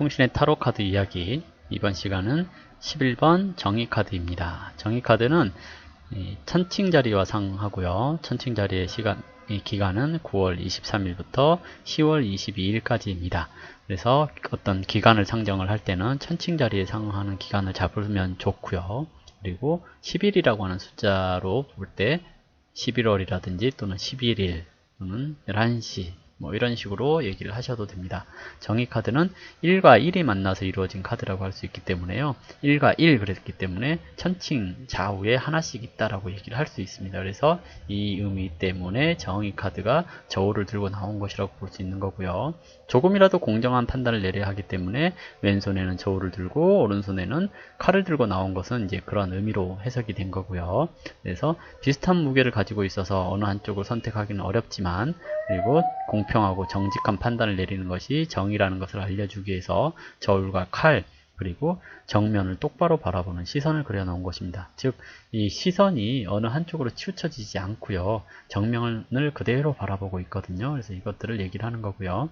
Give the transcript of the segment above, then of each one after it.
풍신의 타로 카드 이야기 이번 시간은 11번 정의 카드입니다. 정의 카드는 천칭 자리와 상하고요. 천칭 자리의 시간, 기간은 9월 23일부터 10월 22일까지입니다. 그래서 어떤 기간을 상정을 할 때는 천칭 자리에 상하는 기간을 잡으면 좋고요. 그리고 10일이라고 하는 숫자로 볼 때 11월이라든지 또는 11일 또는 11시 뭐 이런 식으로 얘기를 하셔도 됩니다. 정의 카드는 1과 1이 만나서 이루어진 카드라고 할 수 있기 때문에요. 1과 1 그랬기 때문에 천칭 좌우에 하나씩 있다라고 얘기를 할 수 있습니다. 그래서 이 의미 때문에 정의 카드가 저울을 들고 나온 것이라고 볼 수 있는 거고요. 조금이라도 공정한 판단을 내려야 하기 때문에 왼손에는 저울을 들고 오른손에는 칼을 들고 나온 것은 이제 그런 의미로 해석이 된 거고요. 그래서 비슷한 무게를 가지고 있어서 어느 한쪽을 선택하기는 어렵지만 그리고 공 평하고 정직한 판단을 내리는 것이 정의라는 것을 알려주기 위해서 저울과 칼 그리고 정면을 똑바로 바라보는 시선을 그려놓은 것입니다. 즉, 이 시선이 어느 한쪽으로 치우쳐지지 않고요. 정면을 그대로 바라보고 있거든요. 그래서 이것들을 얘기를 하는 거고요.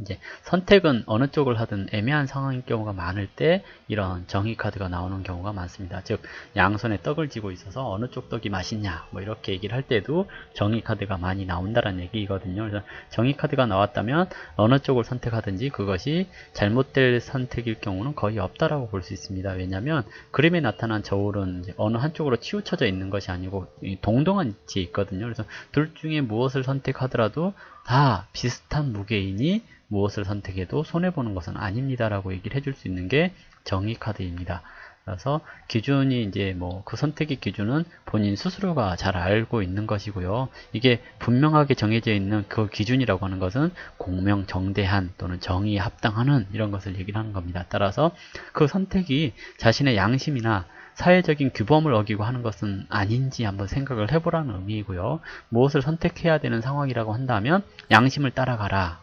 이제 선택은 어느 쪽을 하든 애매한 상황인 경우가 많을 때 이런 정의 카드가 나오는 경우가 많습니다. 즉 양손에 떡을 쥐고 있어서 어느 쪽 떡이 맛있냐 뭐 이렇게 얘기를 할 때도 정의 카드가 많이 나온다는 얘기거든요. 그래서 정의 카드가 나왔다면 어느 쪽을 선택하든지 그것이 잘못될 선택일 경우는 거의 없다라고 볼 수 있습니다. 왜냐하면 그림에 나타난 저울은 어느 한쪽으로 치우쳐져 있는 것이 아니고 동동한 위치에 있거든요. 그래서 둘 중에 무엇을 선택하더라도 다 비슷한 무게이니 무엇을 선택해도 손해보는 것은 아닙니다 라고 얘기를 해줄 수 있는 게 정의 카드입니다. 그래서 기준이 이제 뭐 그 선택의 기준은 본인 스스로가 잘 알고 있는 것이고요. 이게 분명하게 정해져 있는 그 기준이라고 하는 것은 공명정대한 또는 정의에 합당하는 이런 것을 얘기를 하는 겁니다. 따라서 그 선택이 자신의 양심이나 사회적인 규범을 어기고 하는 것은 아닌지 한번 생각을 해보라는 의미이고요. 무엇을 선택해야 되는 상황이라고 한다면 양심을 따라가라.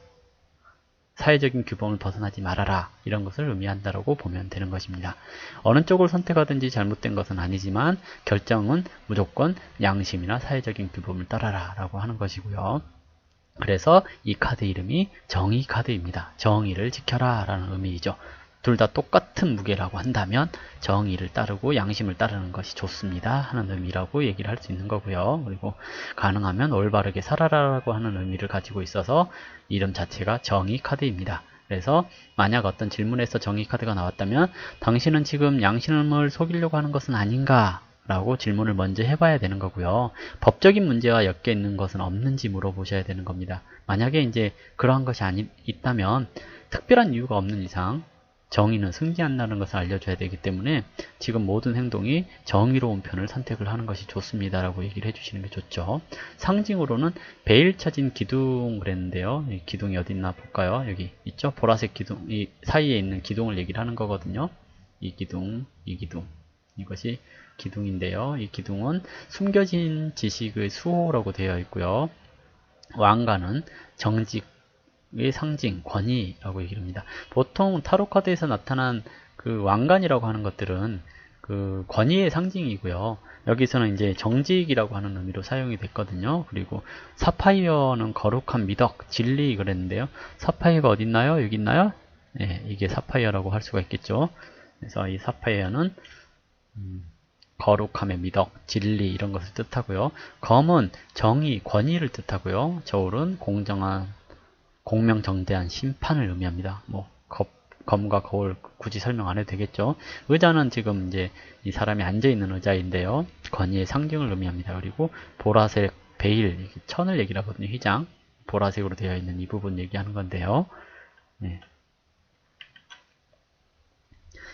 사회적인 규범을 벗어나지 말아라 이런 것을 의미한다고 보면 되는 것입니다. 어느 쪽을 선택하든지 잘못된 것은 아니지만 결정은 무조건 양심이나 사회적인 규범을 따라라 라고 하는 것이고요. 그래서 이 카드 이름이 정의 카드입니다. 정의를 지켜라 라는 의미이죠. 둘 다 똑같은 무게라고 한다면 정의를 따르고 양심을 따르는 것이 좋습니다 하는 의미라고 얘기를 할 수 있는 거고요 그리고 가능하면 올바르게 살아라라고 하는 의미를 가지고 있어서 이름 자체가 정의 카드입니다 그래서 만약 어떤 질문에서 정의 카드가 나왔다면 당신은 지금 양심을 속이려고 하는 것은 아닌가 라고 질문을 먼저 해봐야 되는 거고요. 법적인 문제와 엮여 있는 것은 없는지 물어보셔야 되는 겁니다. 만약에 이제 그러한 것이 아니, 있다면 특별한 이유가 없는 이상 정의는 승리한다는 것을 알려줘야 되기 때문에 지금 모든 행동이 정의로운 편을 선택을 하는 것이 좋습니다 라고 얘기를 해주시는 게 좋죠. 상징으로는 베일 쳐진 기둥 그랬는데요. 기둥이 어디 있나 볼까요? 여기 있죠? 보라색 기둥 이 사이에 있는 기둥을 얘기를 하는 거거든요. 이 기둥 이 기둥. 이것이 기둥인데요. 이 기둥은 숨겨진 지식의 수호라고 되어 있고요. 왕가는 정직 의 상징, 권위라고 얘기를 합니다. 보통 타로 카드에서 나타난 그 왕관이라고 하는 것들은 그 권위의 상징이고요. 여기서는 이제 정직이라고 하는 의미로 사용이 됐거든요. 그리고 사파이어는 거룩한 미덕, 진리 그랬는데요. 사파이어가 어디 있나요? 여기 있나요? 네, 이게 사파이어라고 할 수가 있겠죠. 그래서 이 사파이어는 음, 거룩함의 미덕, 진리 이런 것을 뜻하고요. 검은 정의, 권위를 뜻하고요. 저울은 공정한 공명정대한 심판을 의미합니다. 뭐 겁, 검과 거울 굳이 설명 안 해도 되겠죠. 의자는 지금 이제 이 사람이 앉아 있는 의자인데요. 권위의 상징을 의미합니다. 그리고 보라색 베일, 천을 얘기를 하거든요. 휘장 보라색으로 되어 있는 이 부분 얘기하는 건데요. 네.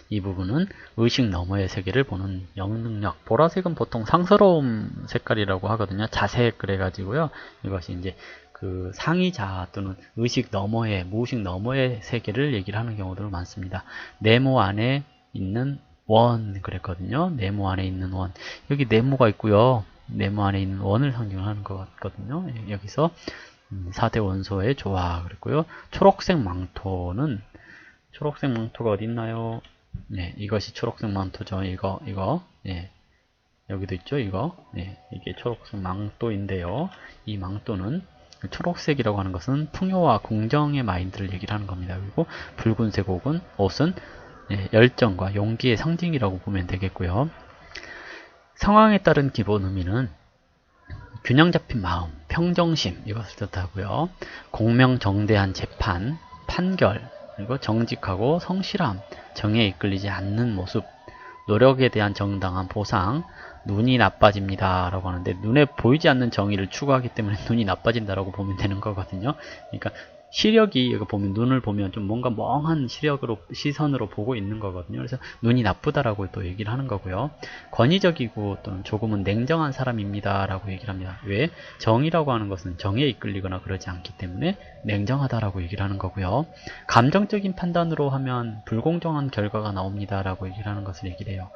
이 부분은 의식 너머의 세계를 보는 영능력. 보라색은 보통 상스러움 색깔이라고 하거든요. 자색 그래가지고요. 이것이 이제 그 상의자 또는 의식 너머의 무의식 너머의 세계를 얘기를 하는 경우도 많습니다. 네모 안에 있는 원 그랬거든요. 네모 안에 있는 원 여기 네모가 있고요. 네모 안에 있는 원을 상징하는 것 같거든요. 여기서 4대 음, 원소의 조화 그랬고요. 초록색 망토는 초록색 망토가 어디 있나요? 네, 이것이 초록색 망토죠. 이거 이거 네. 여기도 있죠. 이거 네, 이게 초록색 망토인데요. 이 망토는 초록색이라고 하는 것은 풍요와 공정의 마인드를 얘기를 하는 겁니다. 그리고 붉은색 옷은, 옷은 예, 열정과 용기의 상징이라고 보면 되겠고요. 상황에 따른 기본 의미는 균형 잡힌 마음, 평정심 이것을 뜻하고요. 공명정대한 재판, 판결, 그리고 정직하고 성실함, 정에 이끌리지 않는 모습, 노력에 대한 정당한 보상, 눈이 나빠집니다 라고 하는데 눈에 보이지 않는 정의를 추구하기 때문에 눈이 나빠진다라고 보면 되는 거거든요. 그러니까 시력이 이거 보면 눈을 보면 좀 뭔가 멍한 시력으로 시선으로 보고 있는 거거든요. 그래서 눈이 나쁘다라고 또 얘기를 하는 거고요. 권위적이고 또는 조금은 냉정한 사람입니다 라고 얘기를 합니다. 왜? 정의라고 하는 것은 정에 이끌리거나 그러지 않기 때문에 냉정하다라고 얘기를 하는 거고요. 감정적인 판단으로 하면 불공정한 결과가 나옵니다 라고 얘기를 하는 것을 얘기를 해요.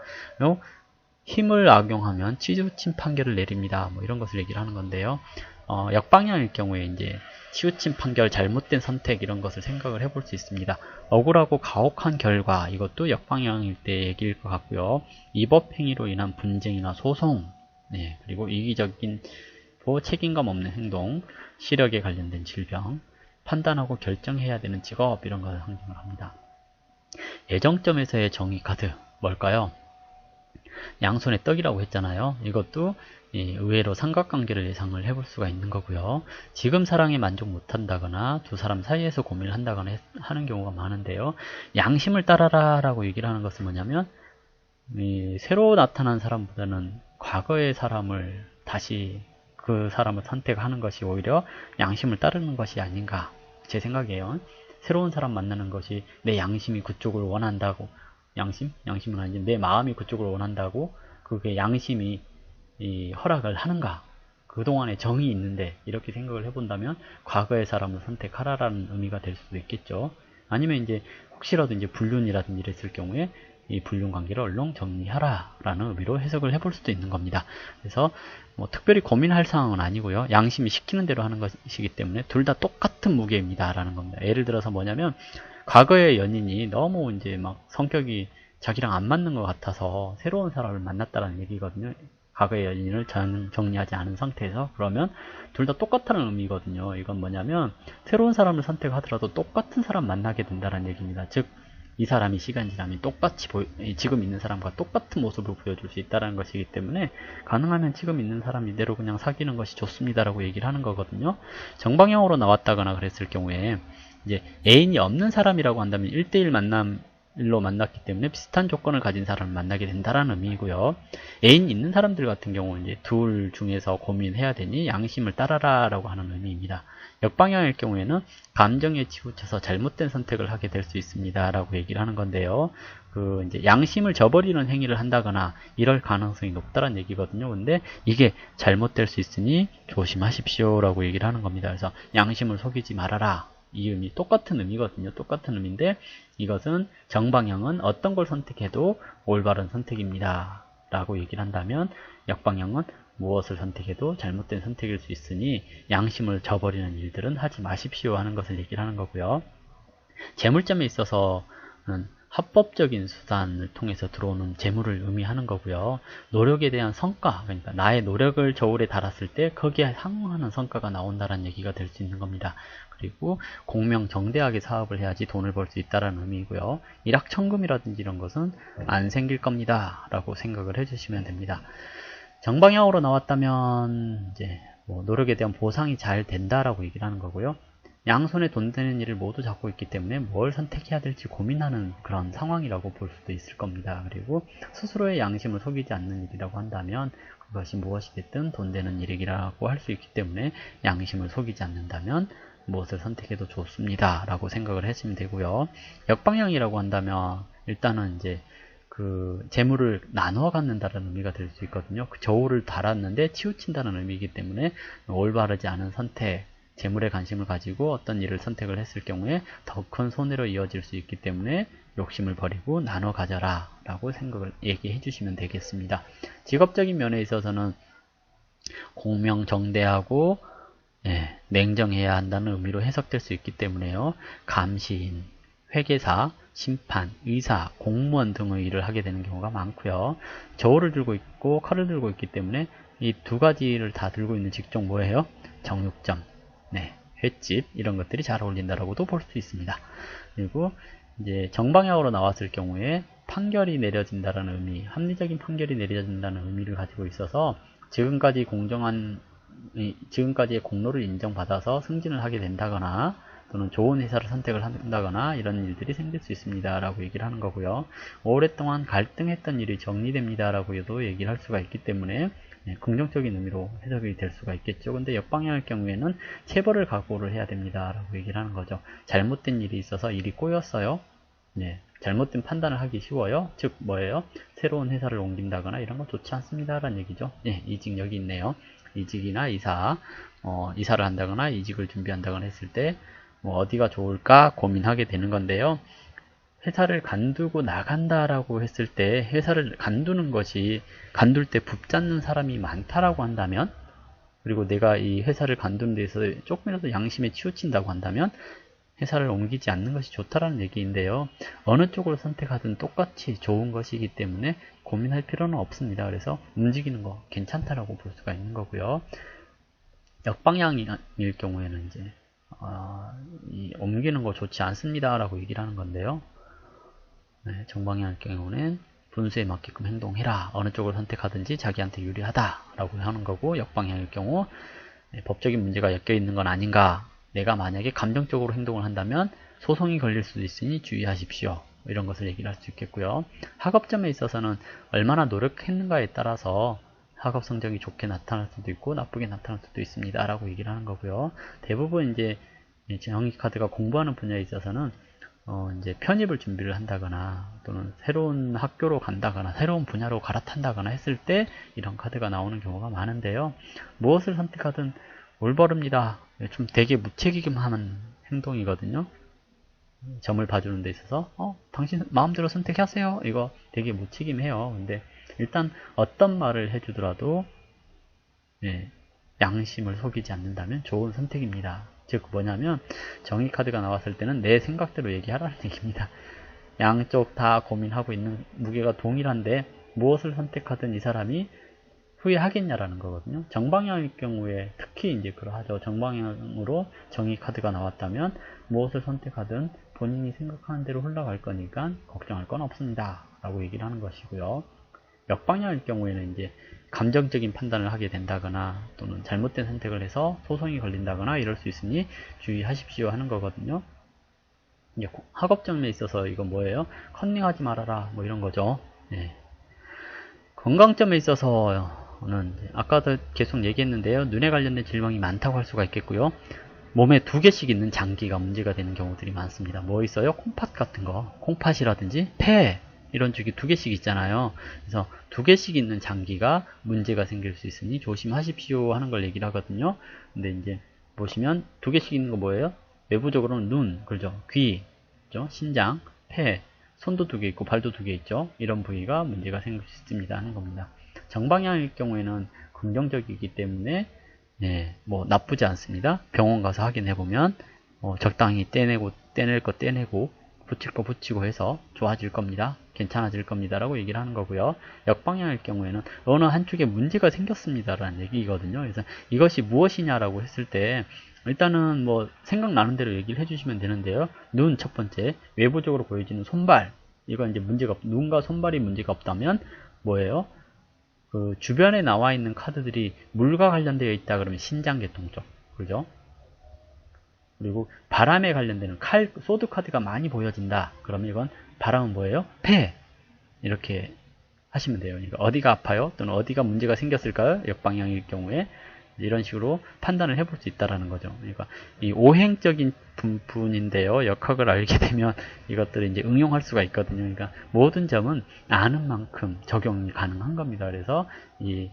힘을 악용하면 치우친 판결을 내립니다. 뭐 이런 것을 얘기를 하는 건데요. 어, 역방향일 경우에 이제 치우친 판결, 잘못된 선택 이런 것을 생각을 해볼 수 있습니다. 억울하고 가혹한 결과 이것도 역방향일 때 얘기일 것 같고요. 위법 행위로 인한 분쟁이나 소송, 네, 그리고 이기적인 고 책임감 없는 행동, 시력에 관련된 질병, 판단하고 결정해야 되는 직업 이런 것을 상징을 합니다. 예정점에서의 정의 카드 뭘까요? 양손의 떡이라고 했잖아요. 이것도 의외로 삼각관계를 예상을 해볼 수가 있는 거고요. 지금 사랑에 만족 못한다거나 두 사람 사이에서 고민을 한다거나 하는 경우가 많은데요. 양심을 따라라 라고 얘기를 하는 것은 뭐냐면 새로 나타난 사람보다는 과거의 사람을 다시 그 사람을 선택하는 것이 오히려 양심을 따르는 것이 아닌가 제 생각이에요. 새로운 사람 만나는 것이 내 양심이 그쪽을 원한다고 양심? 양심은 아니지. 내 마음이 그쪽을 원한다고 그게 양심이 이 허락을 하는가? 그동안에 정이 있는데 이렇게 생각을 해본다면 과거의 사람을 선택하라라는 의미가 될 수도 있겠죠. 아니면 이제 혹시라도 이제 불륜이라든지 이랬을 경우에 이 불륜 관계를 얼른 정리하라 라는 의미로 해석을 해볼 수도 있는 겁니다. 그래서 뭐 특별히 고민할 상황은 아니고요. 양심이 시키는 대로 하는 것이기 때문에 둘 다 똑같은 무게입니다 라는 겁니다. 예를 들어서 뭐냐면 과거의 연인이 너무 이제 막 성격이 자기랑 안 맞는 것 같아서 새로운 사람을 만났다는 얘기거든요. 과거의 연인을 정리하지 않은 상태에서 그러면 둘 다 똑같다는 의미거든요. 이건 뭐냐면 새로운 사람을 선택하더라도 똑같은 사람 만나게 된다는 얘기입니다. 즉 이 사람이 시간 지나면 똑같이 보이, 지금 있는 사람과 똑같은 모습을 보여줄 수 있다는 것이기 때문에 가능하면 지금 있는 사람 이대로 그냥 사귀는 것이 좋습니다라고 얘기를 하는 거거든요. 정방향으로 나왔다거나 그랬을 경우에 이제 애인이 없는 사람이라고 한다면 1대1 만남로 만났기 때문에 비슷한 조건을 가진 사람을 만나게 된다는 의미고요. 애인 있는 사람들 같은 경우는 이제 둘 중에서 고민해야 되니 양심을 따라라 라고 하는 의미입니다. 역방향일 경우에는 감정에 치우쳐서 잘못된 선택을 하게 될 수 있습니다. 라고 얘기를 하는 건데요. 그 이제 양심을 저버리는 행위를 한다거나 이럴 가능성이 높다는 얘기거든요. 근데 이게 잘못될 수 있으니 조심하십시오. 라고 얘기를 하는 겁니다. 그래서 양심을 속이지 말아라. 이 의미 똑같은 의미거든요. 똑같은 의미인데 이것은 정방향은 어떤 걸 선택해도 올바른 선택입니다. 라고 얘기를 한다면 역방향은 무엇을 선택해도 잘못된 선택일 수 있으니 양심을 저버리는 일들은 하지 마십시오 하는 것을 얘기를 하는 거고요. 재물점에 있어서는 합법적인 수단을 통해서 들어오는 재물을 의미하는 거고요. 노력에 대한 성과, 그러니까 나의 노력을 저울에 달았을 때 거기에 상응하는 성과가 나온다는 얘기가 될 수 있는 겁니다. 그리고 공명정대하게 사업을 해야지 돈을 벌 수 있다는 의미고요. 일확천금이라든지 이런 것은 안 생길 겁니다. 라고 생각을 해주시면 됩니다. 정방향으로 나왔다면 이제 뭐 노력에 대한 보상이 잘 된다라고 얘기를 하는 거고요. 양손에 돈 되는 일을 모두 잡고 있기 때문에 뭘 선택해야 될지 고민하는 그런 상황이라고 볼 수도 있을 겁니다. 그리고 스스로의 양심을 속이지 않는 일이라고 한다면 그것이 무엇이 됐든 돈 되는 일이라고 할 수 있기 때문에 양심을 속이지 않는다면 무엇을 선택해도 좋습니다. 라고 생각을 하시면 되고요. 역방향이라고 한다면 일단은 이제 그 재물을 나누어 갖는다는 의미가 될 수 있거든요. 그 저울을 달았는데 치우친다는 의미이기 때문에 올바르지 않은 선택, 재물에 관심을 가지고 어떤 일을 선택을 했을 경우에 더 큰 손해로 이어질 수 있기 때문에 욕심을 버리고 나눠 가져라 라고 생각을 얘기해 주시면 되겠습니다. 직업적인 면에 있어서는 공명정대하고 예, 냉정해야 한다는 의미로 해석될 수 있기 때문에요. 감시인, 회계사, 심판, 의사, 공무원 등의 일을 하게 되는 경우가 많고요. 저울을 들고 있고 칼을 들고 있기 때문에 이 두 가지를 다 들고 있는 직종 뭐예요? 정육점, 네, 횟집 이런 것들이 잘 어울린다라고도 볼 수 있습니다. 그리고 이제 정방향으로 나왔을 경우에 판결이 내려진다라는 의미, 합리적인 판결이 내려진다는 의미를 가지고 있어서 지금까지 공정한 지금까지의 공로를 인정받아서 승진을 하게 된다거나 또는 좋은 회사를 선택을 한다거나 이런 일들이 생길 수 있습니다 라고 얘기를 하는 거고요. 오랫동안 갈등했던 일이 정리됩니다 라고도 얘기를 할 수가 있기 때문에 네, 긍정적인 의미로 해석이 될 수가 있겠죠. 근데 역방향일 경우에는 체벌을 각오를 해야 됩니다 라고 얘기를 하는 거죠. 잘못된 일이 있어서 일이 꼬였어요. 네, 잘못된 판단을 하기 쉬워요. 즉 뭐예요? 새로운 회사를 옮긴다거나 이런 건 좋지 않습니다 라는 얘기죠. 네, 이직 여기 있네요 이직이나 이사 어, 이사를 한다거나 이직을 준비한다거나 했을 때 뭐 어디가 좋을까 고민하게 되는 건데요. 회사를 간두고 나간다라고 했을 때 회사를 간두는 것이 간둘 때 붙잡는 사람이 많다라고 한다면 그리고 내가 이 회사를 간두는 데서 조금이라도 양심에 치우친다고 한다면 회사를 옮기지 않는 것이 좋다라는 얘기인데요. 어느 쪽으로 선택하든 똑같이 좋은 것이기 때문에 고민할 필요는 없습니다. 그래서 움직이는 거 괜찮다라고 볼 수가 있는 거고요. 역방향일 경우에는 이제 아, 옮기는 거 좋지 않습니다 라고 얘기를 하는 건데요 네, 정방향일 경우는 분수에 맞게끔 행동해라 어느 쪽을 선택하든지 자기한테 유리하다 라고 하는 거고 역방향일 경우 네, 법적인 문제가 엮여 있는 건 아닌가 내가 만약에 감정적으로 행동을 한다면 소송이 걸릴 수도 있으니 주의하십시오 이런 것을 얘기를 할 수 있겠고요 학업점에 있어서는 얼마나 노력했는가에 따라서 학업 성적이 좋게 나타날 수도 있고 나쁘게 나타날 수도 있습니다. 라고 얘기를 하는 거고요. 대부분 이제 정의 카드가 공부하는 분야에 있어서는 어 이제 편입을 준비를 한다거나 또는 새로운 학교로 간다거나 새로운 분야로 갈아탄다거나 했을 때 이런 카드가 나오는 경우가 많은데요. 무엇을 선택하든 올바릅니다. 좀 되게 무책임한 행동이거든요. 점을 봐주는 데 있어서 어 당신 마음대로 선택하세요. 이거 되게 무책임해요. 근데 일단 어떤 말을 해주더라도 예, 양심을 속이지 않는다면 좋은 선택입니다. 즉 뭐냐면 정의 카드가 나왔을 때는 내 생각대로 얘기하라는 얘기입니다. 양쪽 다 고민하고 있는 무게가 동일한데 무엇을 선택하든 이 사람이 후회하겠냐라는 거거든요. 정방향일 경우에 특히 이제 그러하죠. 정방향으로 정의 카드가 나왔다면 무엇을 선택하든 본인이 생각하는 대로 흘러갈 거니까 걱정할 건 없습니다. 라고 얘기를 하는 것이고요. 역방향일 경우에는 이제 감정적인 판단을 하게 된다거나 또는 잘못된 선택을 해서 소송이 걸린다거나 이럴 수 있으니 주의하십시오 하는 거거든요. 이제 학업점에 있어서 이거 뭐예요? 컨닝하지 말아라 뭐 이런 거죠. 네. 건강점에 있어서 는 아까도 계속 얘기했는데요. 눈에 관련된 질병이 많다고 할 수가 있겠고요. 몸에 두 개씩 있는 장기가 문제가 되는 경우들이 많습니다. 뭐 있어요? 콩팥 같은 거, 콩팥이라든지 폐, 이런 쪽이 두 개씩 있잖아요. 그래서 두 개씩 있는 장기가 문제가 생길 수 있으니 조심하십시오 하는 걸 얘기를 하거든요. 근데 이제 보시면 두 개씩 있는 거 뭐예요? 외부적으로는 눈, 그죠? 귀, 그죠? 신장, 폐, 손도 두 개 있고 발도 두 개 있죠. 이런 부위가 문제가 생길 수 있습니다 하는 겁니다. 정방향일 경우에는 긍정적이기 때문에 네, 뭐 나쁘지 않습니다. 병원 가서 확인해 보면 어, 적당히 떼내고 떼낼 거 떼내고 붙일 거 붙이고 해서 좋아질 겁니다. 괜찮아질 겁니다. 라고 얘기를 하는 거고요. 역방향일 경우에는 어느 한쪽에 문제가 생겼습니다. 라는 얘기거든요. 그래서 이것이 무엇이냐라고 했을 때 일단은 뭐 생각나는 대로 얘기를 해주시면 되는데요. 눈 첫 번째, 외부적으로 보여지는 손발. 이건 이제 문제가 없, 눈과 손발이 문제가 없다면 뭐예요? 그 주변에 나와 있는 카드들이 물과 관련되어 있다 그러면 신장계통 쪽. 그죠? 그리고 바람에 관련되는 칼, 소드 카드가 많이 보여진다. 그러면 이건 바람은 뭐예요? 폐. 이렇게 하시면 돼요. 그러니까 어디가 아파요? 또는 어디가 문제가 생겼을까요? 역방향일 경우에 이런 식으로 판단을 해볼 수 있다라는 거죠. 그러니까 이 오행적인 부분인데요. 역학을 알게 되면 이것들을 이제 응용할 수가 있거든요. 그러니까 모든 점은 아는 만큼 적용이 가능한 겁니다. 그래서 이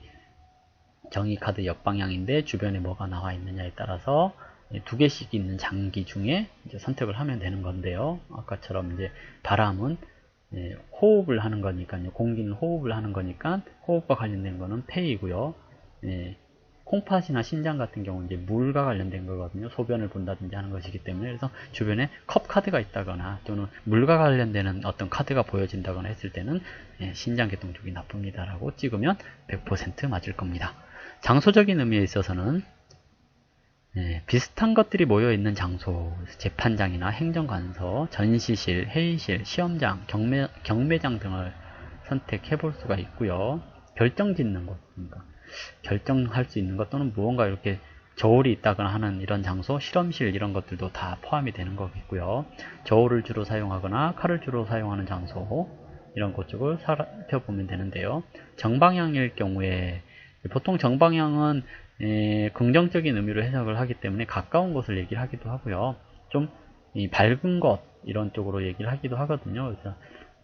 정의 카드 역방향인데 주변에 뭐가 나와 있느냐에 따라서 두 개씩 있는 장기 중에 선택을 하면 되는 건데요. 아까처럼 이제 바람은 예, 호흡을 하는 거니까요. 공기는 호흡을 하는 거니까 호흡과 관련된 거는 폐이고요. 예, 콩팥이나 신장 같은 경우는 이제 물과 관련된 거거든요. 소변을 본다든지 하는 것이기 때문에 그래서 주변에 컵 카드가 있다거나 또는 물과 관련되는 어떤 카드가 보여진다거나 했을 때는 예, 신장계통 쪽이 나쁩니다라고 찍으면 100% 맞을 겁니다. 장소적인 의미에 있어서는 네, 비슷한 것들이 모여 있는 장소, 재판장이나 행정관서, 전시실, 회의실, 시험장, 경매, 경매장 등을 선택해 볼 수가 있고요. 결정 짓는 곳, 그러니까 결정할 수 있는 것 또는 무언가 이렇게 저울이 있다거나 하는 이런 장소, 실험실 이런 것들도 다 포함이 되는 거겠고요. 저울을 주로 사용하거나 칼을 주로 사용하는 장소 이런 것 쪽을 살펴보면 되는데요. 정방향일 경우에 보통 정방향은 에, 긍정적인 의미로 해석을 하기 때문에 가까운 곳을 얘기를 하기도 하고요. 좀 밝은 것 이런 쪽으로 얘기를 하기도 하거든요. 그래서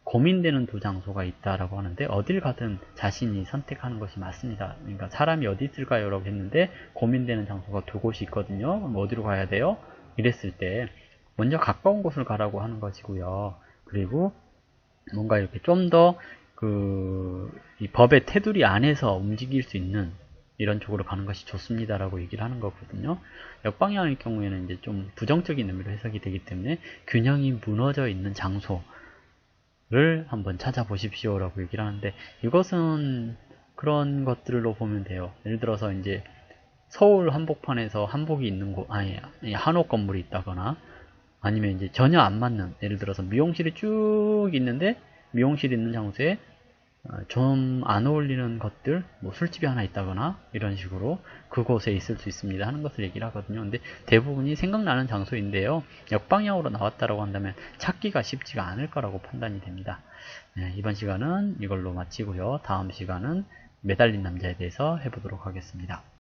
고민되는 두 장소가 있다라고 하는데 어딜 가든 자신이 선택하는 것이 맞습니다. 그러니까 사람이 어디 있을까요? 라고 했는데 고민되는 장소가 두 곳이 있거든요. 그럼 어디로 가야 돼요? 이랬을 때 먼저 가까운 곳을 가라고 하는 것이고요. 그리고 뭔가 이렇게 좀 더 그 법의 테두리 안에서 움직일 수 있는 이런 쪽으로 가는 것이 좋습니다라고 얘기를 하는 거거든요. 역방향일 경우에는 이제 좀 부정적인 의미로 해석이 되기 때문에 균형이 무너져 있는 장소 를 한번 찾아보십시오 라고 얘기를 하는데 이것은 그런 것들로 보면 돼요. 예를 들어서 이제 서울 한복판에서 한복이 있는 곳, 아니, 한옥 건물이 있다거나 아니면 이제 전혀 안 맞는, 예를 들어서 미용실이 쭉 있는데 미용실 있는 장소에 어, 좀 안 어울리는 것들, 뭐 술집이 하나 있다거나 이런 식으로 그곳에 있을 수 있습니다 하는 것을 얘기를 하거든요. 근데 대부분이 생각나는 장소인데요. 역방향으로 나왔다라고 한다면 찾기가 쉽지가 않을 거라고 판단이 됩니다. 네, 이번 시간은 이걸로 마치고요. 다음 시간은 매달린 남자에 대해서 해보도록 하겠습니다.